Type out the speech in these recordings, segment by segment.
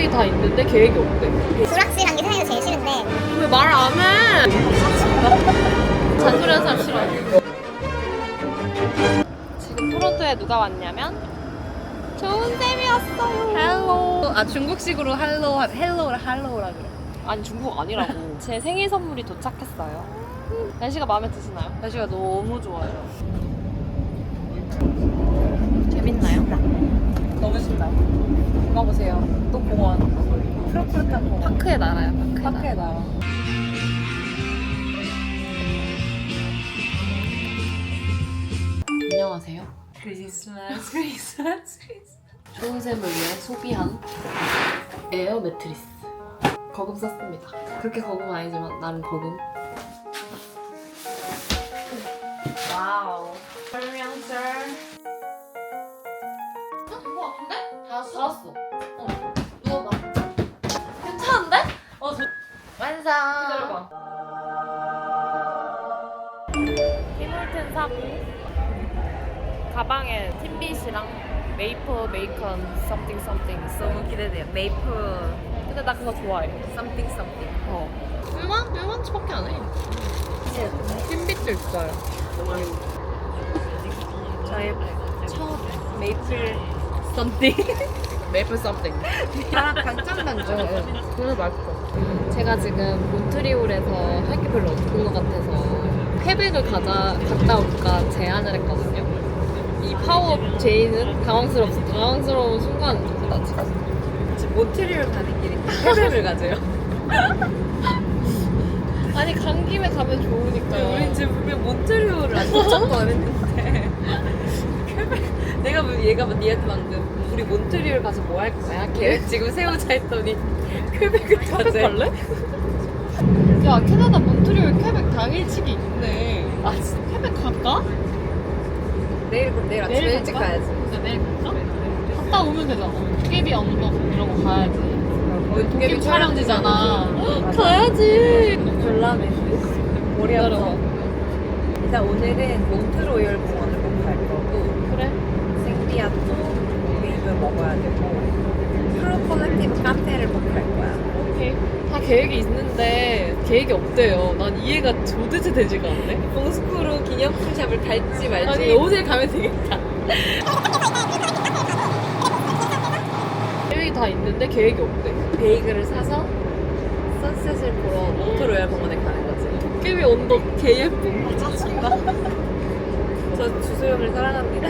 계획이 다 있는데 계획이 없대. 불확실한 게 세상에서 제일 싫은데 왜 말 안 해? 잔소리하는 사람 싫어. 지금 토론토에 누가 왔냐면 좋은 쌤이 왔어요. 헬로. 아 중국식으로 할로 헬로라 할로라 그래. 아니 중국 아니라고. 제 생일 선물이 도착했어요. 날씨가 마음에 드시나요? 날씨가 너무 좋아요. 재밌나요? 너무 신나요. 가보세요. 또 공원. 푸릇푸릇한 공원. 나라야. 파크의, 나라. 파크에 나와. 안녕하세요. 크리스마스 크리스마스 크리스마스. 좋은 쌤을 위해 소비한 에어 매트리스. 거금 썼습니다. 그렇게 거금 아니지만 나름 거금. 완성. 기다려봐. 티몰튼 사고 가방에 팀빗이랑 메이플 베이컨 썸띵 썸띵 있어. 너무 기대돼요. 메이플 근데 나 그거 좋아해. something something. 어. 1만? 1만 치밖에 안 해. 팀빗도 있어요. 저의 첫 메이플 something. 메이플 썸띵. 아 단짠 단짠. 그래서 맛있어. 제가 지금 몬트리올에서 할 게 별로 없는 것 같아서 퀘벡을 가자, 갔다 올까 제안을 했거든요. 이 파워 제이는 당황스럽, 당황스러운 순간입니다, 지금. 지금 몬트리올 가는 길에 해외를 가세요. 아니, 간 김에 가면 좋으니까요. 우린 지금 분명 몬트리올을 안 도착도 안 했는데 내가 뭐 얘가 뭐 니한테 방금 우리 몬트리올 가서 뭐 할 거야? 계획 지금 세우자 했더니 퀘벡 가재 갈래? 야, 캐나다 몬트리올 퀘벡 당일치기 있네. 아 진짜 퀘벡 갈까? 내일 그럼 내일 아침에 내일 일찍 갈까? 가야지 근데 내일 갈까? 갔다 오면 되잖아. 도깨비 언덕 이런 거 가야지. 거기 도깨비 촬영지잖아. 가야지. 졸라매 머리 아파 기다려봐. 일단 오늘은 몬트로이얼 공원을 꼭갈 거고 그래. 생비아또 웨이브 먹어야 되고 꼭갈 거야 오케이. 다 계획이 있는데 계획이 없대요. 난 이해가 도대체 되지가 않네. 봉스쿠로 기념품샵을 갈지 말지 아니 오늘 가면 되겠다 계획이 다 있는데 계획이 없대. 베이글을 사서 선셋을 보러 몬트로이얼 공원에 가는 거지 도깨비 언덕 개 예쁨. 짜증나. 저 주소영을 사랑합니다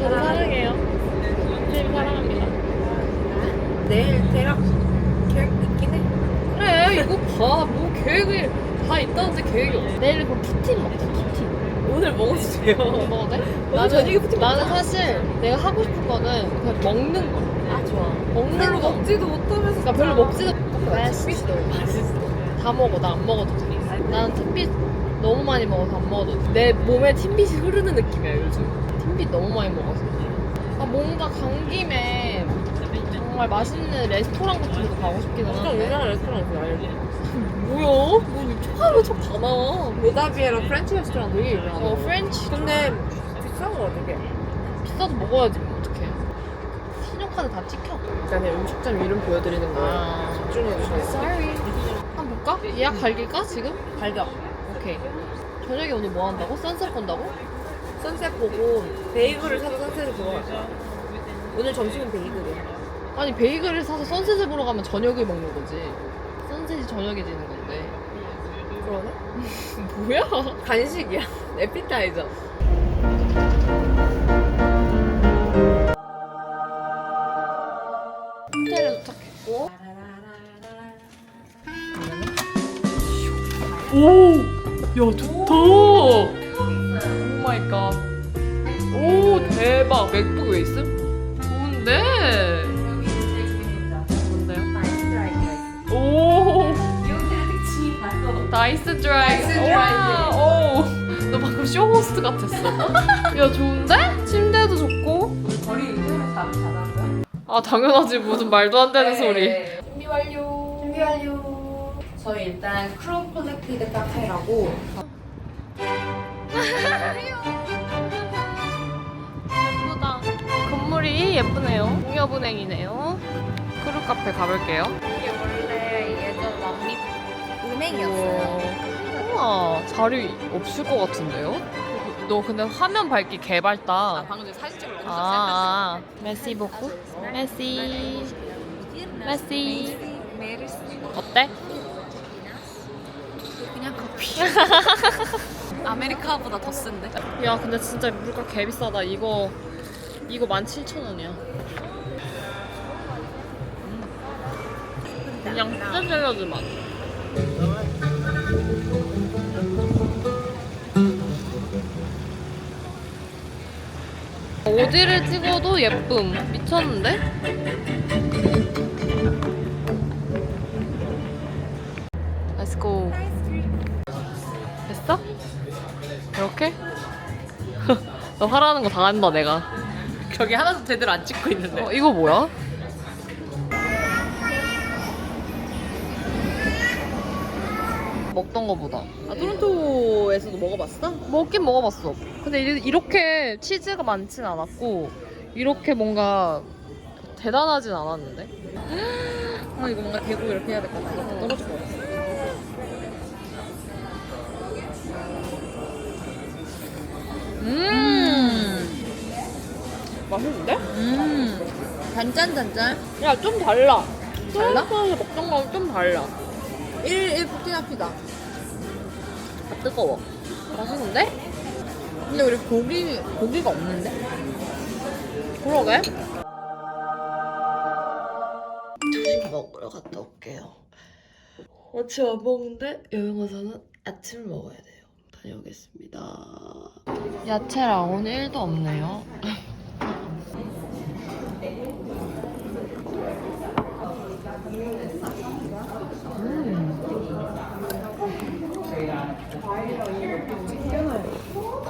저도 사랑해요. 도깨비 사랑합니다. 내일 대략 계획 있긴 해 그래 이거 봐. 뭐 계획이 다 있다는데 계획이 없어. 내일 그럼 푸틴 먹자. 푸틴. 오늘 오늘 먹어도 돼? 오늘 저녁에 푸틴 나는 사실 내가 하고 싶은 거는 그냥 먹는 거. 아 좋아 먹는 별로 거. 먹지도 못하면서 나 별로 먹지도 맛있어 맛있어 다 먹어. 나 안 먹어도 돼. 나는 틴빛 너무 많이 먹어서 안 먹어도 돼. 내 몸에 틴빛이 흐르는 느낌이야 요즘. 틴빛 너무 많이 먹어서. 아 뭔가 간 김에 정말 맛있는 레스토랑 같은 데도 가고 싶기는 약간 한데. 우리나라 레스토랑 그 알지? 뭐야? 뭐 촉하면 촉다 나와. 모다비에로 프렌치 레스토랑 되게 유명하다 어 프렌치. 근데 비싼 거 어떻게 비싸도 먹어야지 뭐 어떡해. 신용카드 다 찍혀. 일단은 음식점 이름 보여드리는 거예요 아. 집중해주세요 Sorry. 한번 볼까? 예약 갈길까 지금? 발격 오케이. 저녁에 오늘 뭐 한다고? 선셋 본다고? 선셋 보고 베이글을 사서 선셋을 보러 갈 거야 오늘 점심은 베이글이야 아니 베이글을 사서 선셋을 보러 가면 저녁을 먹는 거지. 선셋이 저녁에 지는 건데. 그러네? 뭐야? 간식이야 에피타이저 호텔에 도착했고. 오! 야 좋다! 오 마이 갓. 오 대박! 맥북 왜 있음? 좋은데? 다이슨 드라이. 다이슨 와, 오! 너 방금 쇼 호스트 같았어. 야 좋은데? 침대도 좋고. 거리 유튜브 다 잘하고요 아 당연하지 무슨 말도 안 되는 소리. 준비 완료 준비 완료 저희 일단 크로 콜렉티드 카페라고 예쁘다. 건물이 예쁘네요. 공여분행이네요. 그리고 카페 가볼게요. 은행이었어요. 우와, 자리 없을 것 같은데요? 너 근데 화면 밝기 개발다. 아, 방금 전에 사진 찍으러 아, 메시 보쿠? 메시. 메시. 어때? 그냥 커피. 아메리카보다 더 쓴데. 야, 근데 진짜 물가 개 비싸다. 이거 이거 17,000원이야. 그냥 뜯려드 맛. 어디를 찍어도 예쁨. 미쳤는데? Let's go. 됐어? 이렇게? 너 하라는 거 다 한다 내가. 저기 하나도 제대로 안 찍고 있는데. 어 이거 뭐야? 먹던 거보다. 아, 토론토에서도 먹어봤어? 먹긴 먹어봤어. 근데 이- 이렇게 치즈가 많진 않았고 이렇게 뭔가 대단하진 않았는데. 어, 이거 뭔가 대고 이렇게 해야 될 것 같아. 이거 떨어질 것 같아. 음. 맛있는데? 음. 단짠 단짠. 야 좀 달라. 달라? 토론토에서 먹던 거랑 좀 달라. 1, 1 푸티나피다. 아, 뜨거워. 맛있는데? 근데 우리 고기, 고기가 없는데? 그러게. 먹으러 갔다 올게요. 아침 안 먹는데 여행 와서는 아침을 먹어야 돼요. 다녀오겠습니다. 야채랑 오늘 1도 없네요.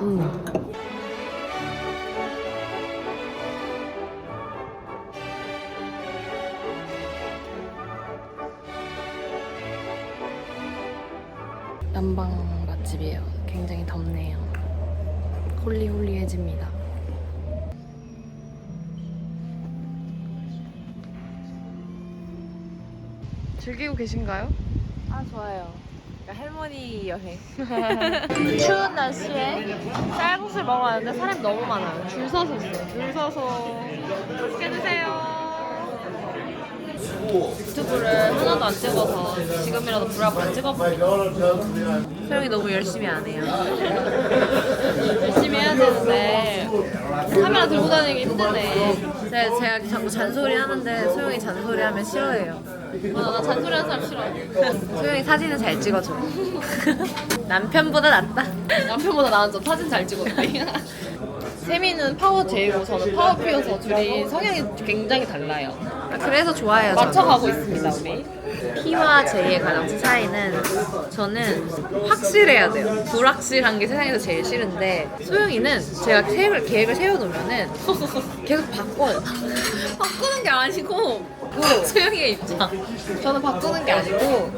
음. 음. 난방 맛집이에요. 굉장히 덥네요. 홀리홀리해집니다. 즐기고 계신가요? 아, 좋아요. 그러니까 할머니 여행. 추운 날씨에 쌀국수를 먹으러 왔는데 사람이 너무 많아요. 줄 서서 있어요. 줄 서서 맛있게 드세요. 유튜브를 하나도 안 찍어서 지금이라도 브라보 안 찍어볼게요. 소영이 너무 열심히 안 해요. 열심히 해야 되는데 카메라 들고 다니기 힘드네. 제가, 제가 자꾸 잔소리 하는데 소영이 잔소리 하면 싫어해요. 맞아, 나 잔소리 하는 사람 싫어. 소영이 사진은 잘 찍어줘. 남편보다 낫다. 남편보다 나은 점 사진 잘 찍었대. 세미는 파워 J고 저는 파워 P여서 둘이 성향이 굉장히 달라요. 그래서 좋아해요. 저는. 맞춰가고 있습니다, 우리. P와 J의 가장 큰 차이는 저는 확실해야 돼요. 불확실한 게 세상에서 제일 싫은데 소영이는 제가 계획을, 계획을 세워놓으면은 계속 바꿔요. 바꾸는 게 아니고 소영이의 입장. 저는 바꾸는 게 아니고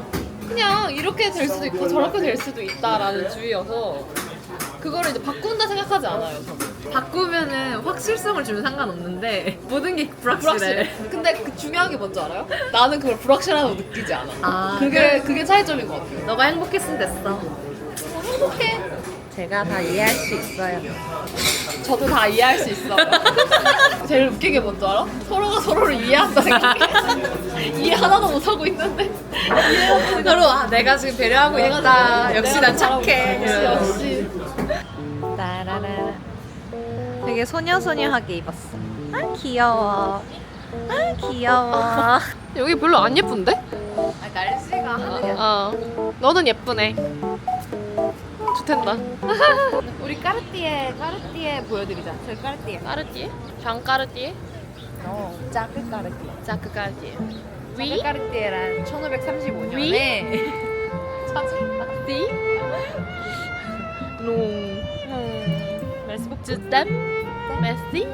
그냥 이렇게 될 수도 있고 저렇게 될 수도 있다라는 주의여서 그거를 이제 바꾼다 생각하지 않아요. 저는. 바꾸면은 확실성을 주면 상관없는데 모든 게 불확실해. 불확실해. 근데 그 중요한 게 뭔지 알아요? 나는 그걸 불확실하다고 느끼지 않아. 아, 그게 그게 차이점인 것 같아요. 너가 행복했으면 됐어. 행복해. 제가 다 이해할 수 있어요. 저도 다 이해할 수 있어요. 제일 웃긴 게 뭔지 알아? 서로가 서로를 이해한다는 게 이해 하나도 못 하고 있는데 이해하는 서로 아 내가 지금 배려하고 있다. 역시 난 착해. 역시 역시. 되게 소녀소녀하게 입었어. 아 귀여워. 아 귀여워. 여기 별로 안 예쁜데? 아, 날씨가 하늘이 어. 너는 예쁘네. 좋텐다. 우리 까르띠에 까르띠에 보여드리자. 저희 까르띠에. 까르띠에? 장 까르띠에? 어, 짜크 까르띠에. 자크 까르띠에. 짜크 위? 까르띠에란 1535년에 띠? 롱. 메시 복주 땀? 메시?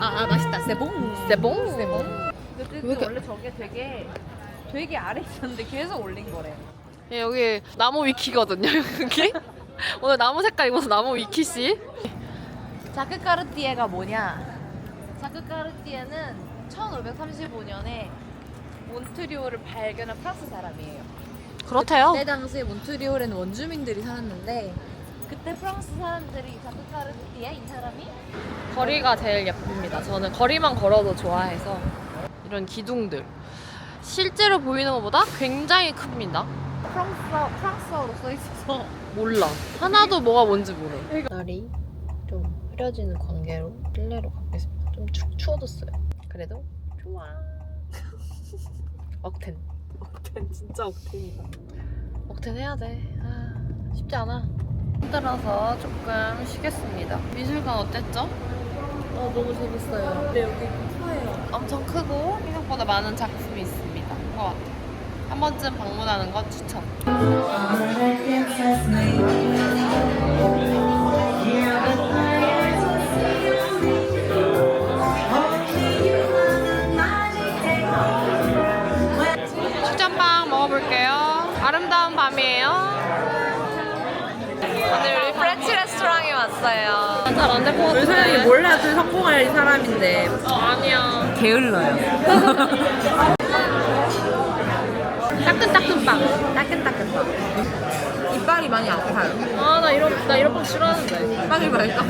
아, 아 맛있다. 세봉. 세봉? 세봉. 근데 왜 이렇게- 원래 저게 되게 되게 아래 있었는데 계속 올린 거래. 예, 여기 나무 위키거든요, 여기. 오늘 나무 색깔 입어서 나무 위키 씨. 자크 까르띠에가 뭐냐? 자크 까르띠에는 1535년에 몬트리올을 발견한 프랑스 사람이에요. 그렇대요. 그때 당시에 몬트리올에는 원주민들이 살았는데 그때 프랑스 사람들이 자크카르디에 이 사람이 거리가 제일 예쁩니다. 저는 거리만 걸어도 좋아해서 이런 기둥들 실제로 보이는 것보다 굉장히 큽니다. 프랑스어 프랑스어로 써 있어서 몰라. 하나도 뭐가 뭔지 모르. 날이 좀 흐려지는 관계로 실내로 가겠습니다. 좀축 추워졌어요. 그래도 좋아. 억텐. 억텐 진짜 억텐이다. 억텐 해야 돼. 아, 쉽지 않아. 힘들어서 조금 쉬겠습니다. 미술관 어땠죠? 어 너무 재밌어요. 근데 여기 커요. 엄청 크고 생각보다 많은 작품이 있습니다. 것 같아요. 한 번쯤 방문하는 것 추천. 왔어요. 잘 안 될 것 같은데. 사람이 몰라도 성공할 이 사람인데 어, 아니야. 게을러요. 따끈따끈 빵. 따끈따끈 빵. 이빨이 많이 아파요. 아, 나 이런, 나 이런 빵 싫어하는데. 빵이 맛있다.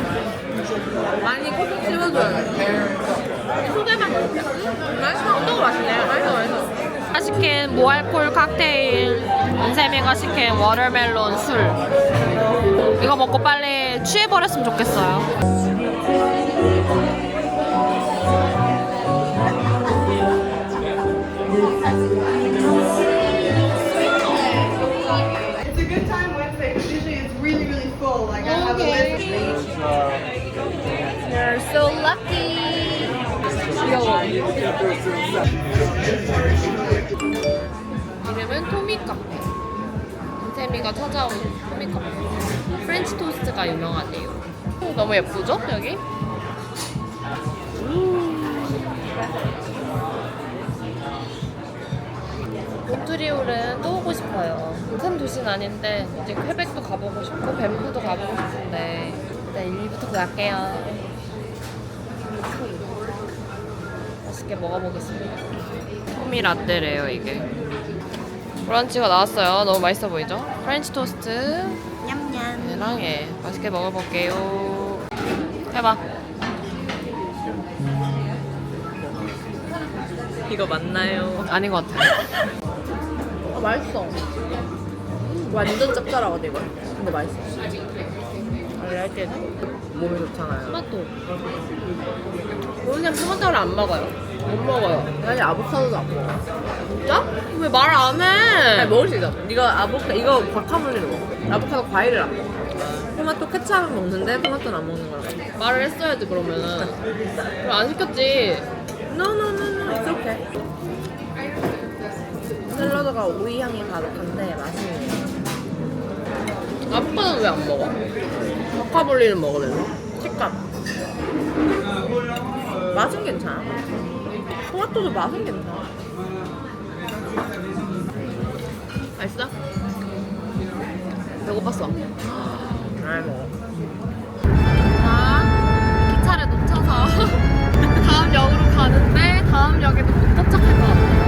많이 콕콕 씹어줘야 돼. 소개만 먹을게. 맛있어. 또 맛있네. 맛있어, 맛있어. 시킨 무알콜 칵테일 은세미가 시킨 워터멜론 술 이거 먹고 빨리 취해버렸으면 좋겠어요. You're so lucky. 이름은 토미 카페 은세미가 찾아온 카페 프렌치 토스트가 유명하대요 너무 예쁘죠 여기? 몬트리올은 또 오고 싶어요. 큰 도시는 아닌데 이제 퀘벡도 가보고 싶고 밴프도 가보고 싶은데 일단 1위부터 갈게요. 맛있게 먹어보겠습니다. 토미 라떼래요 이게. 브런치가 나왔어요. 너무 맛있어 보이죠? 프렌치 토스트 냠냠. 얘랑 얘 맛있게 먹어볼게요. 해봐. 이거 맞나요? 아닌 것 같아. 아, 맛있어. 완전 짭짤하거든, 이거. 근데 맛있어. 할 때는 몸에 좋잖아요. 토마토. 왜냐면 토마토를 안 먹어요. 못 먹어요. 사실 아보카도도 안 먹어. 진짜? 왜 말 안 해? 아니, 먹을 수 있어. 이거 아보카, 이거 과카몰리를 먹어. 아보카도 과일을 안 먹어. 토마토 케찹은 먹는데 토마토는 안 먹는 거야. 말을 했어야지 그러면은. 그럼 안 시켰지. No, no, no, no. It's okay. 샐러드가 오이 향이 가득한데 맛있네요. 아빠는 왜 안 먹어? 바카볼리는 먹으면서 식감. 맛은 괜찮아. 토마토도 맛은 괜찮아. 맛있어? 배고팠어? 잘 먹어. 자 기차를 놓쳐서 다음 역으로 가는데 다음 역에도 못 도착할 것 같아.